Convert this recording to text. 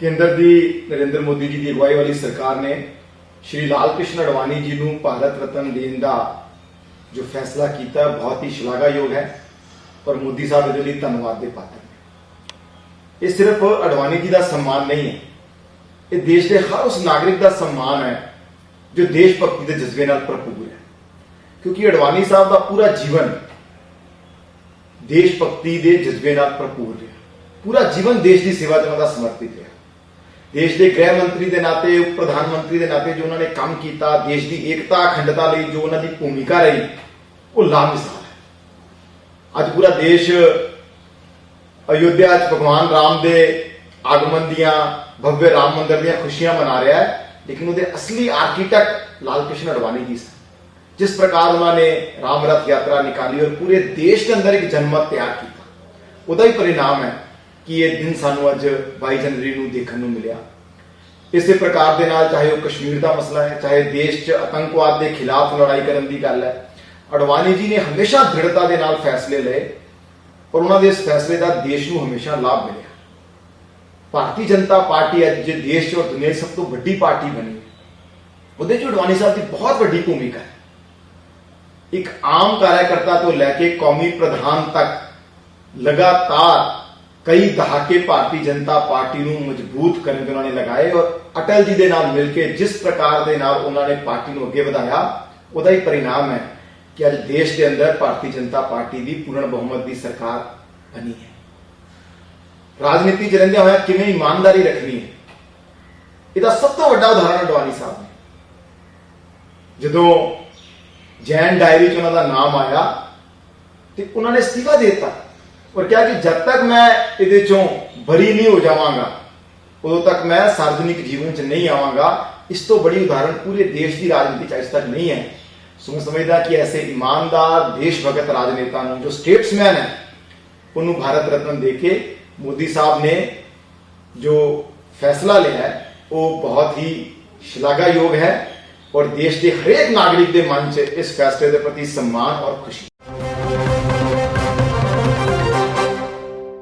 ਕੇਂਦਰ ਦੀ ਨਰਿੰਦਰ ਮੋਦੀ ਜੀ ਦੀ ਅਗਵਾਈ ਵਾਲੀ ਸਰਕਾਰ ਨੇ ਸ਼੍ਰੀ ਲਾਲ ਕ੍ਰਿਸ਼ਨ ਅਡਵਾਨੀ ਜੀ ਨੂੰ ਭਾਰਤ ਰਤਨ ਦੇਣ ਦਾ ਜੋ ਫੈਸਲਾ ਕੀਤਾ, ਬਹੁਤ ਹੀ ਸ਼ਲਾਘਾਯੋਗ ਹੈ ਪਰ ਮੋਦੀ ਸਾਹਿਬ ਇਹਦੇ ਲਈ ਧੰਨਵਾਦ ਦੇ ਪਾਤਰ ਨੇ। ਇਹ ਸਿਰਫ ਅਡਵਾਨੀ ਜੀ ਦਾ ਸਨਮਾਨ ਨਹੀਂ ਹੈ। ਇਹ ਦੇਸ਼ ਦੇ ਹਰ ਉਸ ਨਾਗਰਿਕ ਦਾ ਸਨਮਾਨ ਹੈ ਜੋ ਦੇਸ਼ ਭਗਤੀ ਦੇ ਜਜ਼ਬੇ ਨਾਲ ਭਰਪੂਰ ਹੈ। ਕਿਉਂਕਿ ਅਡਵਾਨੀ ਸਾਹਿਬ ਦਾ ਪੂਰਾ ਜੀਵਨ ਦੇਸ਼ ਭਗਤੀ ਦੇ ਜਜ਼ਬੇ ਨਾਲ ਭਰਪੂਰ ਰਿਹਾ। ਪੂਰਾ ਜੀਵਨ ਦੇਸ਼ ਦੀ ਸੇਵਾ 'ਚ ਉਹਨਾਂ ਦਾ ਸਮਰਪਿਤ ਰਿਹਾ। ਦੇਸ਼ ਦੇ ਗ੍ਰਹਿ ਮੰਤਰੀ ਦੇ ਨਾਤੇ, ਉਪ ਪ੍ਰਧਾਨ ਮੰਤਰੀ ਦੇ ਨਾਤੇ ਜੋ ਉਹਨਾਂ ਨੇ ਕੰਮ ਕੀਤਾ, ਦੇਸ਼ ਦੀ ਏਕਤਾ, ਅਖੰਡਤਾ ਲਈ ਜੋ ਉਹਨਾਂ ਦੀ ਭੂਮਿਕਾ ਰਹੀ, ਉਹ ਲਾਮਿਸਾਲ ਹੈ। ਅੱਜ ਪੂਰਾ ਦੇਸ਼ ਅਯੁੱਧਿਆ 'ਚ ਭਗਵਾਨ ਰਾਮ ਦੇ ਆਗਮਨ ਦੀਆਂ, ਭਵਯ ਰਾਮ ਮੰਦਿਰ ਦੀਆਂ ਖੁਸ਼ੀਆਂ ਮਨਾ ਰਿਹਾ ਹੈ, ਲੇਕਿਨ ਉਹਦੇ ਅਸਲੀ ਆਰਕੀਟੈਕਟ ਲਾਲ ਕ੍ਰਿਸ਼ਨ ਅਡਵਾਨੀ ਜੀ ਸਨ। ਜਿਸ ਪ੍ਰਕਾਰ ਉਹਨਾਂ ਨੇ ਰਾਮ ਰਥ ਯਾਤਰਾ ਨਿਕਾਲੀ ਔਰ ਪੂਰੇ ਦੇਸ਼ ਦੇ ਅੰਦਰ ਇੱਕ ਜਨਮਤ ਤਿਆਰ ਕੀਤਾ। ਉਹਦਾ ਹੀ ਪਰਿਣਾਮ ਹੈ ਕਿ ਇਹ ਦਿਨ ਸਾਨੂੰ ਅੱਜ 22 ਜਨਵਰੀ ਨੂੰ ਦੇਖਣ ਨੂੰ ਮਿਲਿਆ? ਇਸੇ ਪ੍ਰਕਾਰ ਦੇ ਨਾਲ ਚਾਹੇ ਉਹ ਕਸ਼ਮੀਰ ਦਾ ਮਸਲਾ ਹੈ, ਚਾਹੇ ਦੇਸ਼ 'ਚ ਆਤੰਕਵਾਦ ਦੇ ਖਿਲਾਫ ਲੜਾਈ ਕਰਨ ਦੀ ਗੱਲ ਹੈ, ਅਡਵਾਨੀ ਜੀ ਨੇ ਹਮੇਸ਼ਾ ਦ੍ਰਿੜਤਾ ਦੇ ਨਾਲ ਫੈਸਲੇ ਲਏ ਔਰ ਉਹਨਾਂ ਦੇ ਇਸ ਫੈਸਲੇ ਦਾ ਦੇਸ਼ ਨੂੰ ਹਮੇਸ਼ਾ ਲਾਭ ਮਿਲਿਆ। ਭਾਰਤੀ ਜਨਤਾ ਪਾਰਟੀ ਅੱਜ ਜੇ ਦੇਸ਼ 'ਚ ਔਰ ਦੁਨੀਆ 'ਚ ਸਭ ਤੋਂ ਵੱਡੀ ਪਾਰਟੀ ਬਣੀ ਉਹਦੇ 'ਚ ਅਡਵਾਨੀ ਸਾਹਿਬ ਦੀ ਬਹੁਤ ਵੱਡੀ ਭੂਮਿਕਾ ਹੈ। ਇੱਕ ਆਮ ਕਾਰਜਕਰਤਾ ਤੋਂ ਲੈ ਕੇ ਕੌਮੀ ਪ੍ਰਧਾਨ ਤੱਕ ਲਗਾਤਾਰ ਕਈ ਦਹਾਕੇ ਭਾਰਤੀ ਜਨਤਾ ਪਾਰਟੀ ਨੂੰ ਮਜ਼ਬੂਤ ਕਰਨ ਦੇ ਉਹਨਾਂ ਨੇ ਲਗਾਏ ਔਰ ਅਟਲ ਜੀ ਦੇ ਨਾਲ ਮਿਲ ਕੇ ਜਿਸ ਪ੍ਰਕਾਰ ਦੇ ਨਾਲ ਉਹਨਾਂ ਨੇ ਪਾਰਟੀ ਨੂੰ ਅੱਗੇ ਵਧਾਇਆ, ਉਹਦਾ ਹੀ ਪਰਿਣਾਮ ਹੈ ਕਿ ਅੱਜ ਦੇਸ਼ ਦੇ ਅੰਦਰ ਭਾਰਤੀ ਜਨਤਾ ਪਾਰਟੀ ਦੀ ਪੂਰਨ ਬਹੁਮਤ ਦੀ ਸਰਕਾਰ ਬਣੀ ਹੈ। ਰਾਜਨੀਤੀ ਚ ਰਹਿੰਦਿਆਂ ਹੋਇਆ ਕਿਵੇਂ ਇਮਾਨਦਾਰੀ ਰੱਖਣੀ ਹੈ? ਇਹਦਾ ਸਭ ਤੋਂ ਵੱਡਾ ਉਦਾਹਰਣ ਅਡਵਾਨੀ ਸਾਹਿਬ ਨੇ। ਜਦੋਂ ਜੈਨ ਡਾਇਰੀ 'ਚ ਉਹਨਾਂ ਦਾ ਨਾਮ ਆਇਆ ਤੇ ਉਹਨਾਂ ਨੇ ਅਸਤੀਫਾ ਦੇ ਦਿੱਤਾ। ਔਰ ਕਿਹਾ ਕਿ ਜਦ ਤੱਕ ਮੈਂ ਇਹਦੇ ਚੋਂ ਬਰੀ ਨਹੀਂ ਹੋ ਜਾਵਾਂਗਾ, ਉਦੋਂ ਤੱਕ ਮੈਂ ਸਾਰਵਜਨਿਕ ਜੀਵਨ 'ਚ ਨਹੀਂ ਆਵਾਂਗਾ। ਇਸ ਤੋਂ ਬੜੀ ਉਦਾਹਰਣ ਪੂਰੇ ਦੇਸ਼ ਦੀ ਰਾਜਨੀਤੀ 'ਚ ਅੱਜ ਤੱਕ ਨਹੀਂ ਹੈ। ਸੋ ਮੈਂ ਸਮਝਦਾ ਕਿ ਐਸੇ ਇਮਾਨਦਾਰ ਦੇਸ਼ ਭਗਤ ਰਾਜਨੇਤਾ ਨੂੰ ਜੋ ਸਟੇਟਸਮੈਨ ਹੈ, ਉਹਨੂੰ ਭਾਰਤ ਰਤਨ ਦੇ ਕੇ ਮੋਦੀ ਸਾਹਿਬ ਨੇ ਜੋ ਫੈਸਲਾ ਲਿਆ ਉਹ ਬਹੁਤ ਹੀ ਸ਼ਲਾਘਾਯੋਗ ਹੈ। ਔਰ ਦੇਸ਼ ਦੇ ਹਰੇਕ ਨਾਗਰਿਕ ਦੇ ਮਨ 'ਚ ਇਸ ਫੈਸਲੇ ਦੇ ਪ੍ਰਤੀ ਸਨਮਾਨ ਔਰ ਖੁਸ਼ੀ।